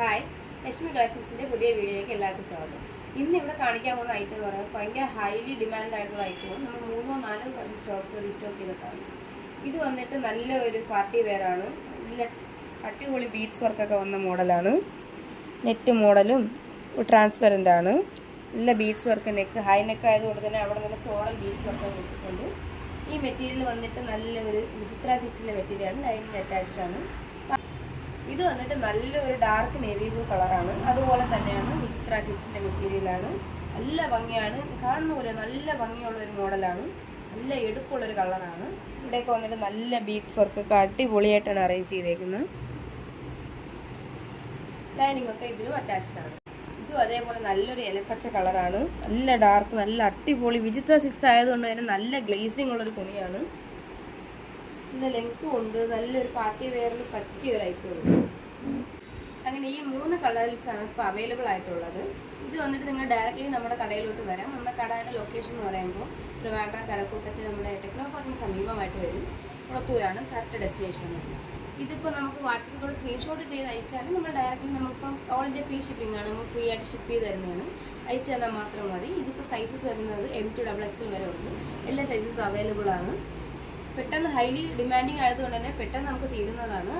Hi Lakshmi ഗ്ലാസിൻസിന്റെ പുതിയ വീഡിയോയിലേക്ക് എല്ലാവർക്കും സ്വാഗതം. ഇന്ന് ഇവിടെ കാണിക്കാൻ പോകുന്ന ഐറ്റം എന്ന് പറയുന്നത് ഭയങ്കര ഹൈലി ഡിമാൻഡ് ആയിട്ടുള്ള ഐറ്റവും നമ്മൾ മൂന്നോ നാലോ സ്റ്റോക്ക് റീസ്റ്റോക്ക് ചെയ്ത സാധനം. ഇത് വന്നിട്ട് നല്ല ഒരു പാർട്ടി വെയറാണ് നല്ല അടിപൊളി ബീഡ്സ് വർക്കൊക്കെ വന്ന മോഡലാണ് നെറ്റ് മോഡലും ട്രാൻസ്പെറന്റ് ആണ്. നല്ല beads work neck high neck ആയതുകൊണ്ട് തന്നെ അവിടെ നല്ല ഫ്ലോറൽ ബീഡ്സ് വർക്ക് കൊടുത്തിട്ടുണ്ട് ഈ മെറ്റീരിയൽ വന്നിട്ട് നല്ലൊരു വിചിത്ര സിക്സിന്റെ മെറ്റീരിയലാണ് ലൈനിങ് അറ്റാച്ച്ഡ് ആണ്. ഇത് വന്നിട്ട് നല്ലൊരു ഡാർക്ക് നേവി ബ്ലൂ കളറാണ് അതുപോലെ തന്നെയാണ് വിചിത്ര സിക്സിന്റെ മെറ്റീരിയലാണ് നല്ല ഭംഗിയാണ്. കാണുന്ന പോലെ നല്ല ഭംഗിയുള്ള ഒരു മോഡലാണ് നല്ല എടുപ്പുള്ളൊരു കളറാണ് ഇവിടെയൊക്കെ വന്നിട്ട് നല്ല ബീഡ്സ് വർക്കൊക്കെ അടിപൊളിയായിട്ടാണ് അറേഞ്ച് ചെയ്തേക്കുന്നത്. ലൈനിങ് ഒക്കെ ഇതിലും അറ്റാച്ച്ഡ് ആണ്. ഇതും അതേപോലെ നല്ലൊരു ഇലപ്പച്ച കളറാണ് നല്ല ഡാർക്ക് നല്ല അടിപൊളി. വിചിത്ര സിക്സ് ആയതുകൊണ്ട് തന്നെ നല്ല ഗ്ലേസിംഗ് ഉള്ളൊരു തുണിയാണ്. നല്ല ലെങ്ത്തും ഉണ്ട്. നല്ലൊരു പാർട്ടി വെയറിൽ പറ്റിയ ഒരു ഐറ്റം ഉണ്ട്. അങ്ങനെ ഈ മൂന്ന് കളേഴ്സാണ് ഇപ്പോൾ അവൈലബിൾ ആയിട്ടുള്ളത്. ഇത് വന്നിട്ട് നിങ്ങൾ ഡയറക്റ്റ്ലി നമ്മുടെ കടയിലോട്ട് വരാം. നമ്മുടെ കടയുടെ ലൊക്കേഷൻ എന്ന് പറയുമ്പോൾ ട്രിവാൻഡ്ര കടക്കൂട്ടത്തിൽ നമ്മുടെ ടെക്നോ പാർക്കിന് സമീപമായിട്ട് വരും. കുളത്തൂരാണ് കറക്റ്റ് ഡെസ്റ്റിനേഷൻ ഇതിപ്പോൾ നമുക്ക് വാട്സപ്പിൽ കൂടെ സ്ക്രീൻഷോട്ട് ചെയ്ത് അയച്ചാൽ നമ്മൾ ഡയറക്റ്റ്ലി നമ്മളിപ്പം ഓൾ ഇന്ത്യ ഫ്രീ ഷിപ്പിംഗ് ആണ്. നമുക്ക് ഫ്രീ ആയിട്ട് ഷിപ്പ് ചെയ്ത് തരുന്നതാണ്. അയച്ചു തന്നാൽ മാത്രം മതി. ഇതിപ്പോൾ സൈസസ് വരുന്നത് എം ടു ഡബിൾ എക്സിൽ വരെ ഉണ്ട് എല്ലാ സൈസസും അവൈലബിൾ ആണ്. പെട്ടെന്ന് ഹൈലി ഡിമാൻഡിങ് ആയതുകൊണ്ട് തന്നെ പെട്ടെന്ന് നമുക്ക് തീരുന്നതാണ്.